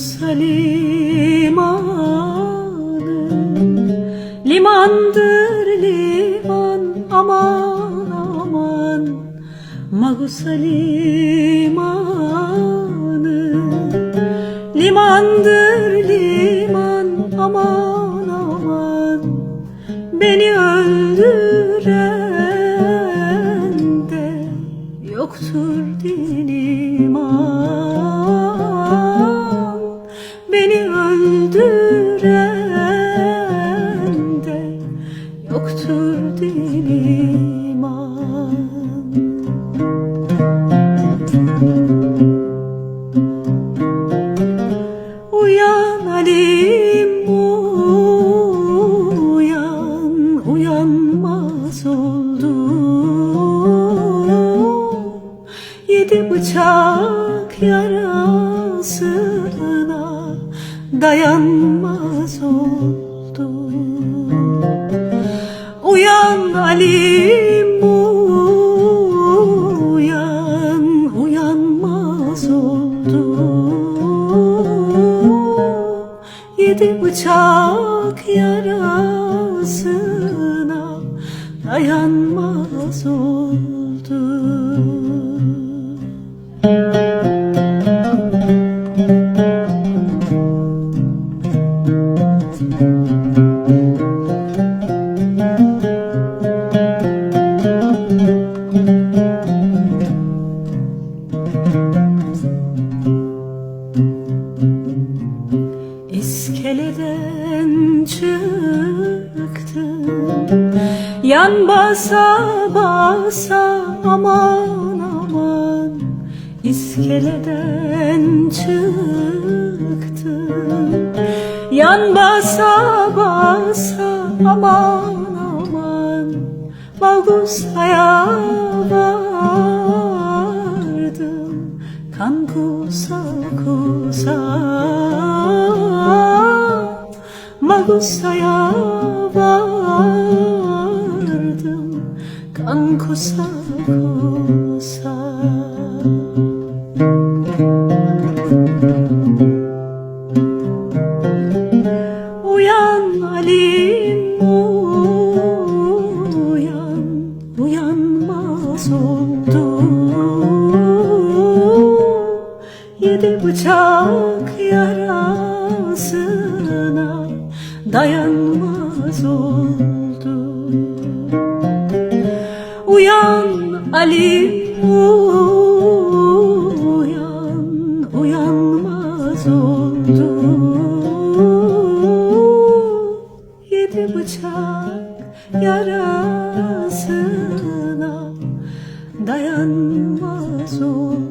limanı Limandır liman aman aman. Magusa limanı Limandır liman aman aman. Beni öldüren de yoktur din Yedi bıçak yarasına dayanmaz oldu Uyan Halim uyan uyanmaz oldu Yedi bıçak yarasına dayanmaz oldu İskeleden çıktım Yan basa basa aman aman İskeleden çıktım Yan basa basa aman aman Balgusta'ya vardım Magusa'ya vardım Kan kusa kusa Uyan Halim uyan Uyanmaz oldu. Yedi bıçak yarasına dayanmaz oldu. Uyan Ali uyan uyanmaz oldu. Yedi bıçak yarasına dayanmaz oldu.